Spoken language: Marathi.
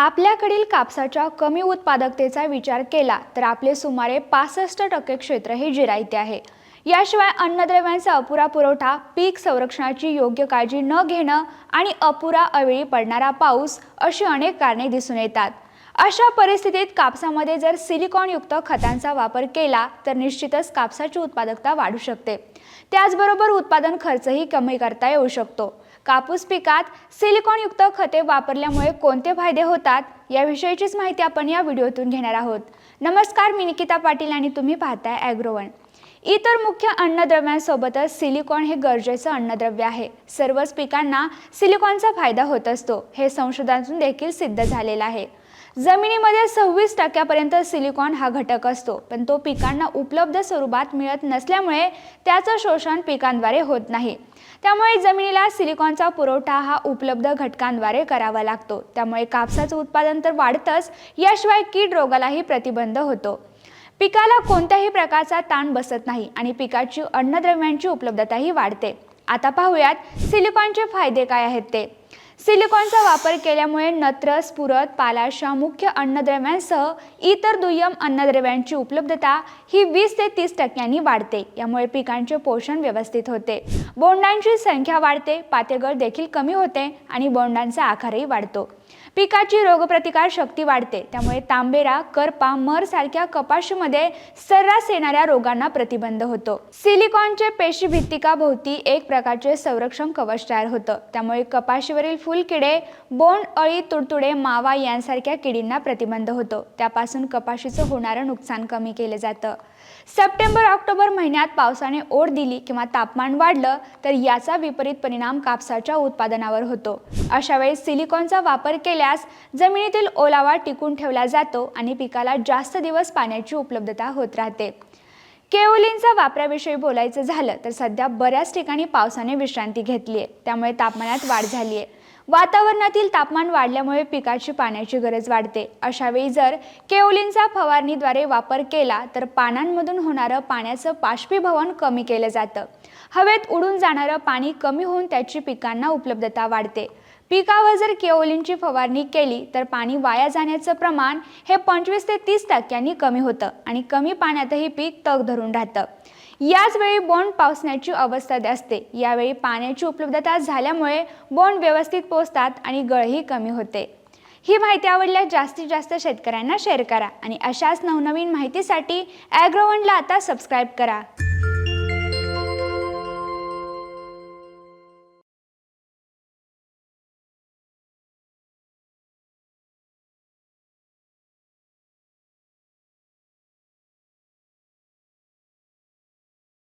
आपल्याकडील कापसाच्या कमी उत्पादकतेचा विचार केला तर आपले सुमारे पासष्ट टक्के क्षेत्र हे जिरायते आहे. याशिवाय अन्नद्रव्यांचा अपुरा पुरवठा पीक संरक्षणाची योग्य काळजी न घेणं आणि अपुरा अवेळी पडणारा पाऊस अशी अनेक कारणे दिसून येतात. अशा परिस्थितीत कापसामध्ये जर सिलिकॉनयुक्त खतांचा वापर केला तर निश्चितच कापसाची उत्पादकता वाढू शकते. त्याचबरोबर उत्पादन खर्चही कमी करता येऊ शकतो. कापूस पिकात सिलिकॉनयुक्त खते वापरल्यामुळे कोणते फायदे होतात? याविषयीचीच माहिती आपण या व्हिडिओतून घेणार आहोत. नमस्कार मी निकिता पाटील आणि तुम्ही पाहताय ॲग्रोवन इतर मुख्य अन्नद्रव्यांसोबतच सिलिकॉन हे गरजेचं अन्नद्रव्य आहे. सर्वच पिकांना सिलिकॉनचा फायदा होत असतो. हे संशोधनातून देखील सिद्ध झालेलं आहे. जमिनीमध्ये सव्वीस टक्क्यापर्यंत सिलिकॉन हा घटक असतो पण तो पिकांना उपलब्ध स्वरूपात मिळत नसल्यामुळे त्याचं शोषण पिकांद्वारे होत नाही. त्यामुळे जमिनीला सिलिकॉनचा पुरवठा हा उपलब्ध घटकांद्वारे करावा लागतो. त्यामुळे कापसाचं उत्पादन तर वाढतंच याशिवाय कीड रोगालाही प्रतिबंध होतो. पिकाला कोणत्याही प्रकारचा ताण बसत नाही आणि पिकाची अन्नद्रव्यांची उपलब्धताही वाढते. आता पाहूयात सिलिकॉनचे फायदे काय आहेत ते. सिलिकॉनचा वापर केल्यामुळे नत्र स्फुरत पालाशा मुख्य अन्नद्रव्यांसह इतर दुय्यम अन्नद्रव्यांची उपलब्धता ही वीस ते तीस टक्क्यांनी वाढते. यामुळे पिकांचे पोषण व्यवस्थित होते. बोंडांची संख्या वाढते पातेगळ देखील कमी होते आणि बोंडांचा आकारही वाढतो. पिकाची रोगप्रतिकार शक्ती वाढते. त्यामुळे तांबेरा करपा मर सारख्या कपाशीमध्ये सर्रास येणाऱ्या रोगांना प्रतिबंध होतो. सिलिकॉनचे पेशी भित्तिका भोवती एक प्रकारचे संरक्षण कवच तयार होतं. त्यामुळे कपाशीवरील फुलकिडे बोंड अळी तुडतुडे मावा यांसारख्या किडींना प्रतिबंध होतो. त्यापासून कपाशीचं होणारं नुकसान कमी केलं जातं. सप्टेंबर ऑक्टोबर महिन्यात पावसाने ओढ दिली किंवा तापमान वाढलं तर याचा विपरीत परिणाम कापसाच्या उत्पादनावर होतो. अशा वेळी सिलिकॉनचा वापर केल्यास जमिनीतील ओलावा टिकून ठेवला जातो आणि पिकाला जास्त दिवस पाण्याची उपलब्धता होत राहते. केओलिनचा वापराविषयी बोलायचं झालं तर सध्या बऱ्याच ठिकाणी पावसाने विश्रांती घेतली आहे त्यामुळे तापमानात वाढ झाली आहे वातावरणातील तापमान वाढल्यामुळे पिकाची पाण्याची गरज वाढते. अशावेळी जर केओलिनचा फवारणीद्वारे वापर केला तर पानांमधून होणारं पाण्याचं बाष्पीभवन कमी केलं जातं. हवेत उडून जाणारं पाणी कमी होऊन त्याची पिकांना उपलब्धता वाढते. पिकावर जर केओलिनची फवारणी केली तर पाणी वाया जाण्याचं प्रमाण हे पंचवीस ते तीस टक्क्यांनी कमी होतं आणि कमी पाण्यातही पीक तग धरून राहतं. याचवेळी बोंड पावसण्याची अवस्था असते. यावेळी पाण्याची उपलब्धता झाल्यामुळे बोंड व्यवस्थित पोचतात आणि गळही कमी होते. ही माहिती आवडल्यास जास्तीत जास्त शेतकऱ्यांना शेअर करा आणि अशाच नवनवीन माहितीसाठी ॲग्रोवनला आता सबस्क्राईब करा.